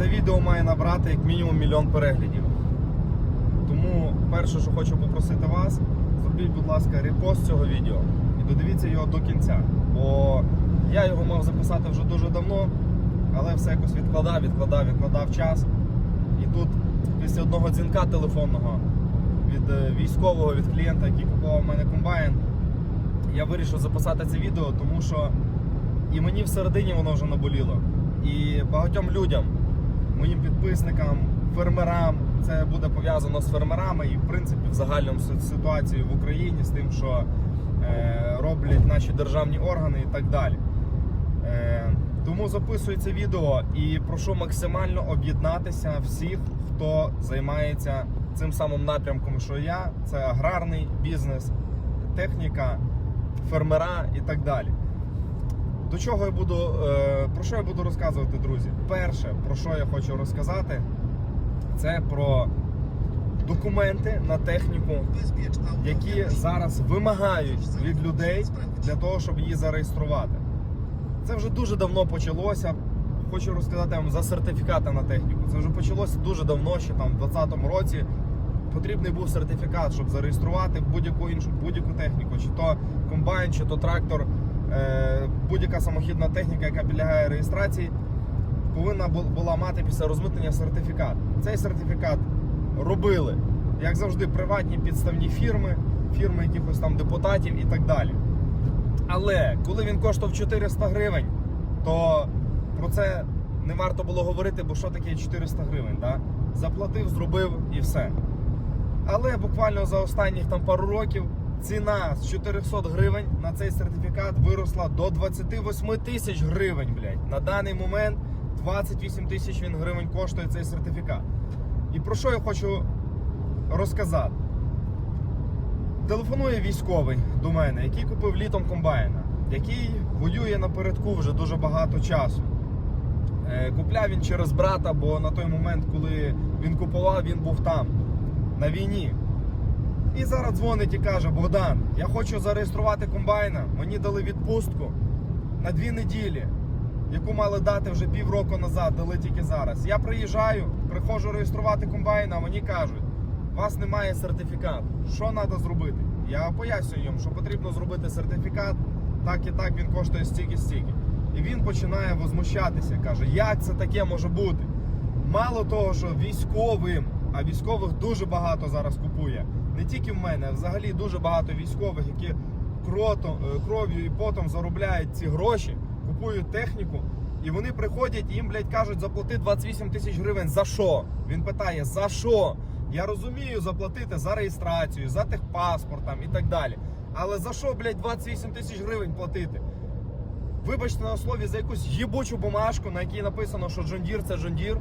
це відео має набрати як мінімум мільйон переглядів. Тому перше, що хочу попросити вас, зробіть, будь ласка, репост цього відео і додивіться його до кінця. Бо я його мав записати вже дуже давно, але все якось відкладав, відкладав, відкладав час. І тут після одного дзвінка телефонного від е, військового, від клієнта, який купував у мене комбайн, я вирішив записати це відео, тому що і мені всередині воно вже наболіло. І багатьом людям, моїм підписникам, фермерам, це буде пов'язано з фермерами і в принципі в загальному си- ситуації в Україні з тим, що е, роблять наші державні органи і так далі. Е, тому записую це відео і прошу максимально об'єднатися всіх, хто займається цим самим напрямком, що я. Це аграрний бізнес, техніка, фермера і так далі. До чого я буду, е, про що я буду розказувати, друзі? Перше, про що я хочу розказати, це про документи на техніку, які зараз вимагають від людей для того, щоб її зареєструвати. Це вже дуже давно почалося. Хочу розказати вам за сертифікати на техніку. Це вже почалося дуже давно, ще там в 2020 році. Потрібний був сертифікат, щоб зареєструвати будь-яку іншу будь-яку техніку, чи то комбайн, чи то трактор, будь-яка самохідна техніка, яка підлягає реєстрації, повинна була мати після розмитнення сертифікат. Цей сертифікат робили, як завжди, приватні підставні фірми, фірми якихось там депутатів і так далі. Але коли він коштував 400 гривень, то про це не варто було говорити, бо що таке 400 гривень? Да? Заплатив, зробив і все. Але буквально за останніх там пару років ціна з 400 гривень на цей сертифікат виросла до 28 тисяч гривень. Блядь. На даний момент 28 тисяч він гривень коштує цей сертифікат. І про що я хочу розказати? Телефонує військовий до мене, який купив літом комбайна, який воює напередку вже дуже багато часу. Е, Купляв він через брата, бо на той момент, коли він купував, він був там, на війні. І зараз дзвонить і каже: Богдан, я хочу зареєструвати комбайна. Мені дали відпустку на дві неділі, яку мали дати вже півроку назад, дали тільки зараз. Я приїжджаю, приходжу реєструвати комбайна, а мені кажуть, у вас немає сертифікату. Що треба зробити? Я пояснюю їм, що потрібно зробити сертифікат, так і так він коштує стільки-стільки. І він починає возмущатися, каже, як це таке може бути? Мало того, що військовим, а військових дуже багато зараз купує. Не тільки в мене, а взагалі дуже багато військових, які кротом, е, кров'ю і потом заробляють ці гроші, купують техніку, і вони приходять їм, блядь, кажуть, заплати 28 тисяч гривень. За що? Він питає, за що? Я розумію заплатити за реєстрацію, за техпаспорт там і так далі. Але за що, блядь, 28 тисяч гривень платити? Вибачте на слові за якусь їбучу бумажку, на якій написано, що Джондір це Джондір.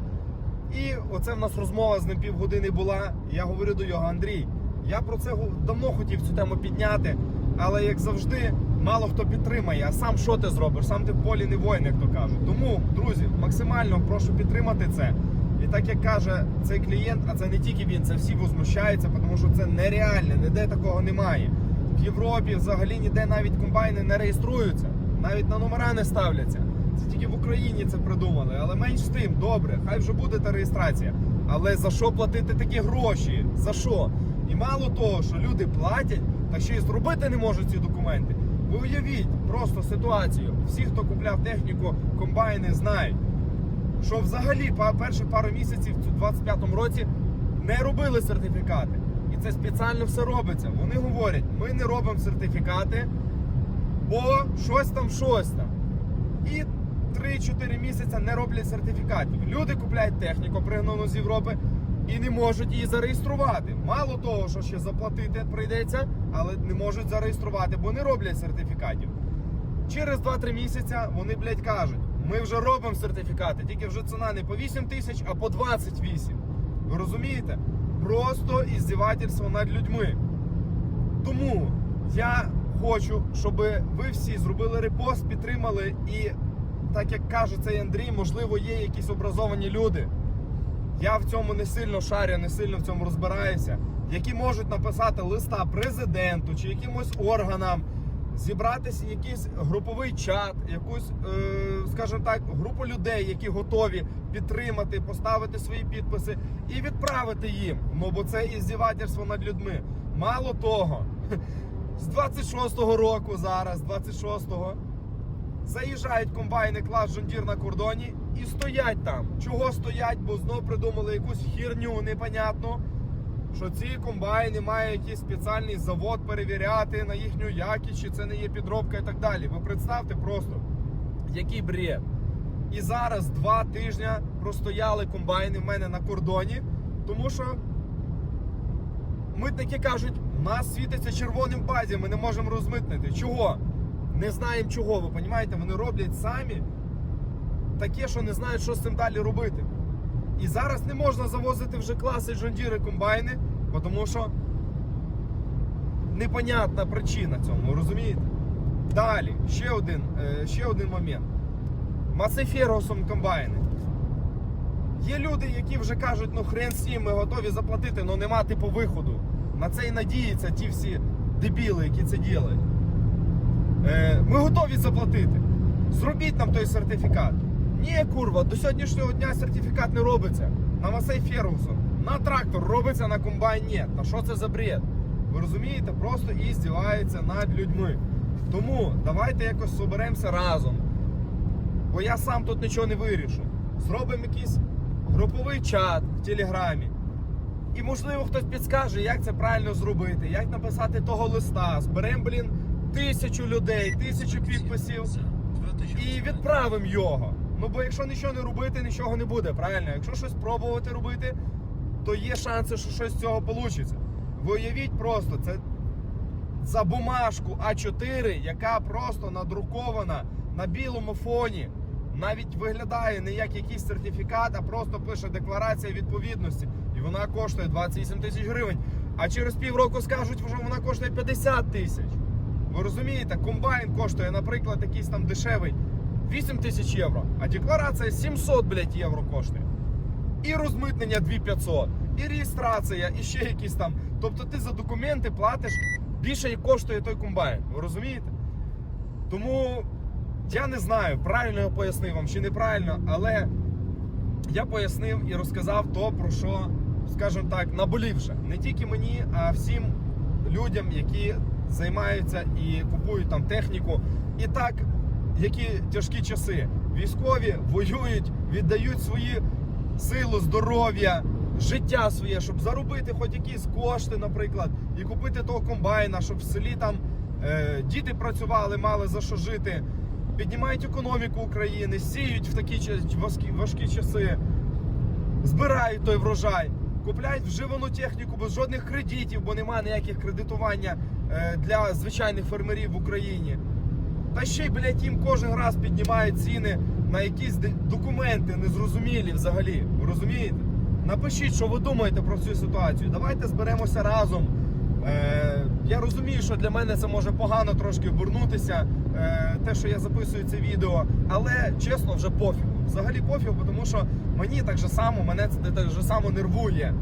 І оце в нас розмова з ним півгодини була. Я говорю до його, Андрій, я про це давно хотів цю тему підняти, але як завжди, мало хто підтримає. А сам що ти зробиш? Сам ти в полі не воїн, як то кажуть. Тому, друзі, максимально прошу підтримати це. І так як каже цей клієнт, а це не тільки він, це всі возмущаються, тому що це нереальне, ніде такого немає. В Європі взагалі ніде навіть комбайни не реєструються, навіть на номера не ставляться. Це тільки в Україні це придумали. Але менш з тим, добре, хай вже буде та реєстрація. Але за що платити такі гроші? За що? І мало того, що люди платять, та ще й зробити не можуть ці документи. Ви уявіть просто ситуацію. Всі, хто купляв техніку, комбайни, знають, що взагалі перші пару місяців в 25-му році не робили сертифікати. І це спеціально все робиться. Вони говорять, ми не робимо сертифікати, бо щось там, щось там. І 3-4 місяці не роблять сертифікатів. Люди купляють техніку, пригнану з Європи, і не можуть її зареєструвати. Мало того, що ще заплатити прийдеться, але не можуть зареєструвати, бо не роблять сертифікатів. Через 2-3 місяці вони, блядь, кажуть, ми вже робимо сертифікати, тільки вже ціна не по 8 тисяч, а по 28. Ви розумієте? Просто іздівательство над людьми. Тому я хочу, щоб ви всі зробили репост, підтримали і, так як каже цей Андрій, можливо, є якісь образовані люди. Я в цьому не сильно шарю, не сильно в цьому розбираюся, які можуть написати листа президенту чи якимось органам зібратися якийсь груповий чат, якусь, е, скажімо так, групу людей, які готові підтримати, поставити свої підписи і відправити їм. Ну бо це іздівательство над людьми. Мало того, з 26-го року зараз, 26-го, заїжджають комбайни клас Жондір на кордоні і стоять там. Чого стоять? Бо знов придумали якусь хірню непонятну. Що ці комбайни мають якийсь спеціальний завод перевіряти на їхню якість, чи це не є підробка і так далі. Ви представте просто, який бред. І зараз два тижні простояли комбайни в мене на кордоні, тому що митники кажуть, нас світиться червоним базі, ми не можемо розмитнити. Чого? Не знаємо чого, ви розумієте? Вони роблять самі таке, що не знають, що з цим далі робити. І зараз не можна завозити вже класи жондіри комбайни, тому що непонятна причина цьому, розумієте? Далі, ще один, е, ще один момент. Маси комбайни. Є люди, які вже кажуть, ну хрен з ми готові заплатити, але нема типу виходу. На це і надіються ті всі дебіли, які це ділять. Е, ми готові заплатити. Зробіть нам той сертифікат. Ні, курва, до сьогоднішнього дня сертифікат не робиться. На Масей Фергусон. На трактор робиться, на комбайн ні. Та що це за бред? Ви розумієте, просто і здівається над людьми. Тому давайте якось соберемося разом. Бо я сам тут нічого не вирішу. Зробимо якийсь груповий чат в Телеграмі. І можливо хтось підскаже, як це правильно зробити, як написати того листа. Зберемо, блін, тисячу людей, тисячу підписів і відправимо його. Ну бо якщо нічого не робити, нічого не буде, правильно? Якщо щось пробувати робити, то є шанси, що щось з цього вийде. Ви уявіть просто, це за бумажку А4, яка просто надрукована на білому фоні. Навіть виглядає не як якийсь сертифікат, а просто пише декларація відповідності. І вона коштує 28 тисяч гривень. А через півроку скажуть, що вона коштує 50 тисяч. Ви розумієте, комбайн коштує, наприклад, якийсь там дешевий 8 тисяч євро, а декларація 700, блядь, євро коштує. І розмитнення 2500, і реєстрація, і ще якісь там. Тобто ти за документи платиш більше, як коштує той комбайн. Ви розумієте? Тому я не знаю, правильно я пояснив вам чи неправильно, але я пояснив і розказав то, про що, скажімо так, наболівше. Не тільки мені, а всім людям, які займаються і купують там техніку. І так, які тяжкі часи. Військові воюють, віддають свої силу, здоров'я, життя своє, щоб заробити хоч якісь кошти, наприклад, і купити того комбайна, щоб в селі там е, діти працювали, мали за що жити. Піднімають економіку України, сіють в такі важкі, важкі часи, збирають той врожай, купляють вживану техніку без жодних кредитів, бо немає ніяких кредитування е, для звичайних фермерів в Україні. Та ще й, блядь, їм кожен раз піднімають ціни на якісь документи незрозумілі взагалі. Розумієте? Напишіть, що ви думаєте про цю ситуацію. Давайте зберемося разом. Е, я розумію, що для мене це може погано трошки обернутися, е, те, що я записую це відео, але чесно, вже пофіг. Взагалі пофіг, тому що мені так же само, мене це так же само нервує.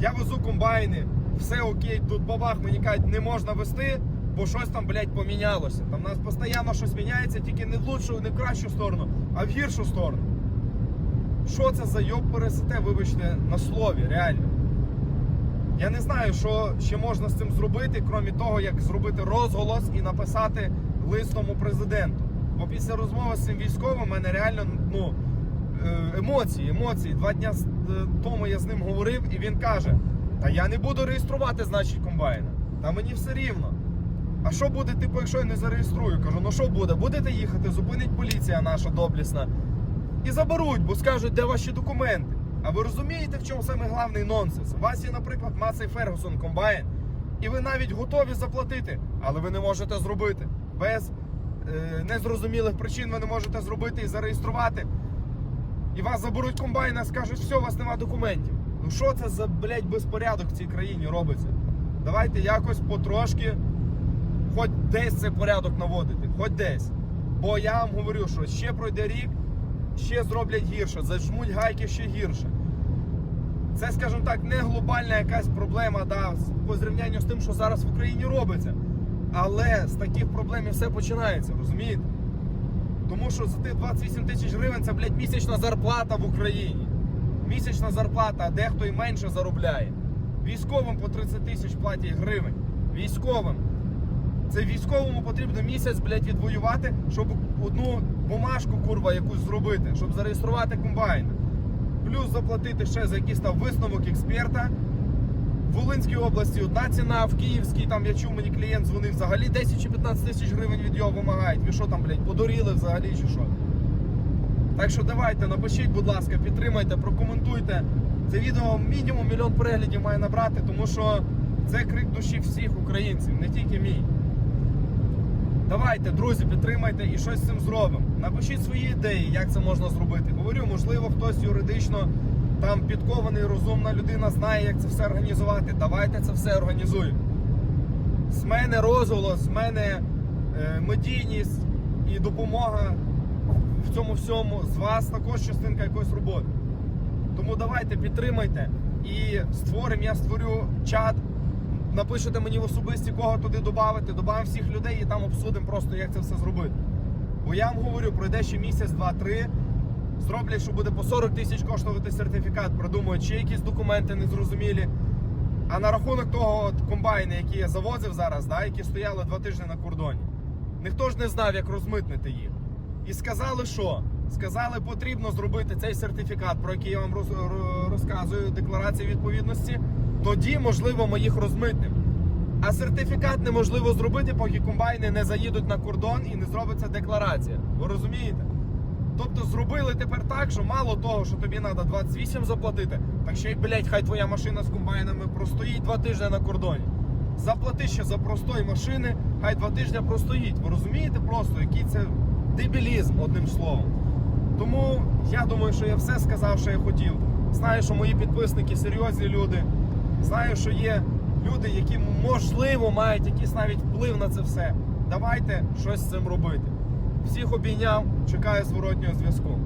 Я везу комбайни, все окей, тут бабах мені кажуть, не можна вести, бо щось там, блядь, помінялося. Там у нас постійно щось міняється, тільки не в лучшу, не в кращу сторону, а в гіршу сторону. Що це за йоб пересете, вибачте, на слові, реально. Я не знаю, що ще можна з цим зробити, крім того, як зробити розголос і написати лист тому президенту. Бо після розмови з цим військовим у мене реально ну, е, емоції, емоції. Два дня з- е, тому я з ним говорив, і він каже: Та я не буду реєструвати, значить, комбайна. Та мені все рівно. А що буде, типу, якщо я не зареєструю? Кажу, ну що буде? Будете їхати, зупинить поліція наша доблісна. І заберуть, бо скажуть, де ваші документи. А ви розумієте, в чому саме головний нонсенс? У вас є, наприклад, Мацей Фергусон комбайн, і ви навіть готові заплатити, але ви не можете зробити. Без е, незрозумілих причин ви не можете зробити і зареєструвати. І вас заберуть комбайн, а скажуть, все, у вас нема документів. Ну що це за блядь, безпорядок в цій країні робиться? Давайте якось потрошки, хоч десь цей порядок наводити, хоч десь. Бо я вам говорю, що ще пройде рік, ще зроблять гірше, зажмуть гайки ще гірше. Це, скажімо так, не глобальна якась проблема да, по зрівнянню з тим, що зараз в Україні робиться. Але з таких проблем і все починається, розумієте? Тому що за тих 28 тисяч гривень це, блядь, місячна зарплата в Україні. Місячна зарплата, а дехто і менше заробляє. Військовим по 30 тисяч платять гривень. Військовим. Це військовому потрібно місяць, блядь, відвоювати, щоб одну бумажку, курва, якусь зробити, щоб зареєструвати комбайн. Плюс заплатити ще за якийсь там висновок експерта. В Волинській області одна ціна, в Київській, там я чув, мені клієнт дзвонив, взагалі 10 чи 15 тисяч гривень від його вимагають. Ви що там, блядь, подуріли взагалі чи що? Так що давайте, напишіть, будь ласка, підтримайте, прокоментуйте. Це відео мінімум мільйон переглядів має набрати, тому що це крик душі всіх українців, не тільки мій. Давайте, друзі, підтримайте і щось з цим зробимо. Напишіть свої ідеї, як це можна зробити. Говорю, можливо, хтось юридично там підкований, розумна людина знає, як це все організувати. Давайте це все організуємо. З мене розголос, з мене е, медійність і допомога в цьому всьому. З вас також частинка якоїсь роботи. Тому давайте підтримайте і створимо, я створю чат. Напишете мені в особисті, кого туди додати, додамо всіх людей і там обсудимо просто, як це все зробити. Бо я вам говорю, пройде ще місяць, два-три. Зроблять, що буде по 40 тисяч коштувати сертифікат, придумають, чи якісь документи незрозумілі. А на рахунок того от комбайна, який я завозив зараз, да, які стояли два тижні на кордоні, ніхто ж не знав, як розмитнити їх. І сказали, що? Сказали, потрібно зробити цей сертифікат, про який я вам розказую, декларація відповідності. Тоді, можливо, ми їх розмитнемо. А сертифікат неможливо зробити, поки комбайни не заїдуть на кордон і не зробиться декларація. Ви розумієте? Тобто зробили тепер так, що мало того, що тобі треба 28 заплатити, так ще й, блядь, хай твоя машина з комбайнами простоїть два тижні на кордоні. Заплати ще за простої машини, хай два тижні простоїть. Ви розумієте просто, який це дебілізм, одним словом. Тому я думаю, що я все сказав, що я хотів. Знаю, що мої підписники серйозні люди. Знаю, що є люди, які можливо мають якийсь навіть вплив на це все. Давайте щось з цим робити. Всіх обійняв, чекаю зворотнього зв'язку.